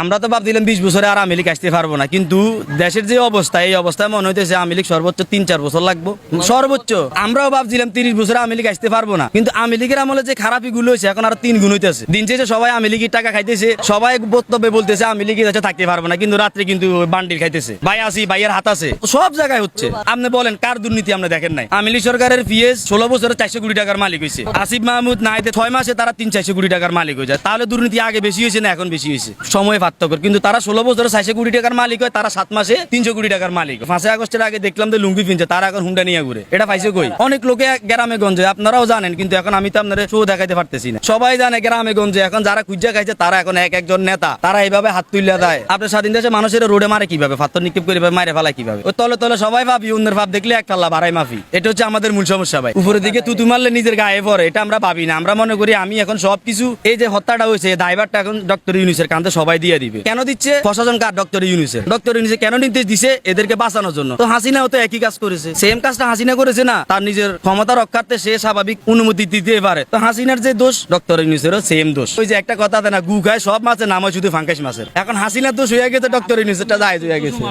আমরা তো ভাবছিলাম বিশ বছরে আর আওয়ামী লীগ আসতে পারব না, কিন্তু দেশের যে অবস্থা, এই অবস্থায় মনে হইতেছে আওয়ামী লীগ সর্বোচ্চ তিন চার বছর লাগবো। সর্বোচ্চ। আমরাও ভাবছিলাম তিরিশ বছরে আওয়ামী লীগ আসতে পারব না, কিন্তু আওয়ামী লীগের আমলে যে খারাপই গুলো হয়েছে, এখন আর তিন গুণ হইতেছে। দিন শেষে সবাই আওয়ামী লীগের টাকা খাইতেছে, সবাই বক্তব্যে বলতেছে আওয়ামী লীগের কাছে থাকতে পারব না, কিন্তু রাত্রে কিন্তু বান্ডিল খাইতেছে। ভাই আসি ভাইয়ের হাত আছে। সব জায়গায় হচ্ছে। আপনি বলেন, কার দুর্নীতি আপনি দেখেন নাই? আওয়ামী লীগ সরকারের পিএস ষোলো বছরে চারশো কোটি টাকার মালিক হয়েছে আসিফ মাহমুদ নাইতে ছয় মাসে তারা তিন চারশো কোটি টাকার মালিক হয়ে যায়। তাহলে দুর্নীতি আগে বেশি হয়েছে না এখন বেশি হয়েছে? সময় পার্থক্য। কিন্তু তারা ষোলো বছরে চারশো কোটি টাকার মালিক হয়, তারা সাত মাসে তিনশো কোটি টাকার মালিক। পাঁচই আগস্টের আগে দেখলাম যে লুঙ্গি পিনছে, তারা এখন হুন্ডা নিয়ে ঘুরে। এটা পাইছে কই? অনেক লোকে গ্রামে গঞ্জে, আপনারাও জানেন, কিন্তু এখন আমি তো আপনাদের শো দেখাইতে পারতেছি না। সবাই জানে গ্রামে গঞ্জে, এখন যারা খুঁজা খাইছে, তারা এখন এক একজন নেতা। তারা এইভাবে হাত তুলে দেয়। আপনার স্বাধীন দেশে মানুষের রোডে মারে কীভাবে? পাথর নিক্ষেপ করে মারে ফেলায় কীভাবে? ওই তলে তলে সবাই ভাবি, অন্যের ভাব দেখলে এক পাল্লা বাড়াই মাফি। এটা হচ্ছে আমাদের মূল সমস্যা ভাই। উপরের দিকে তুতু মারলে নিজের গায়ে পড়ে, এটা আমরা ভাবি না। আমরা মনে করি আমি এখন সবকিছু, এই যে হত্যাটা হয়েছে দায়ভারটা এখন ডক্টর ইউনিসের কান্দে সবাই দিয়ে দিবে। কেন দিচ্ছে? প্রশাসন কার? ডক্টর ডক্টর কেন নির্দেশ দিছে? এদেরকে বাঁচানোর জন্য। তো হাসিনাও তো একই কাজ করেছে। সেম কাজটা হাসিনা করেছে না? তার নিজের ক্ষমতা রক্ষার্থে সে স্বাভাবিক অনুমতি দিতে পারে। তো হাসিনার যে দোষ, ডক্টর ইউনিসেরও সেম দোষ। ওই যে একটা কথা না গু খায়, সব মাছের, নাম হয় শুধু ফাঙ্কাশ মাছের। এখন হাসিনার দোষ হয়ে গেছে, ডক্টর ইউনিসেরটা যায় হয়ে গেছে।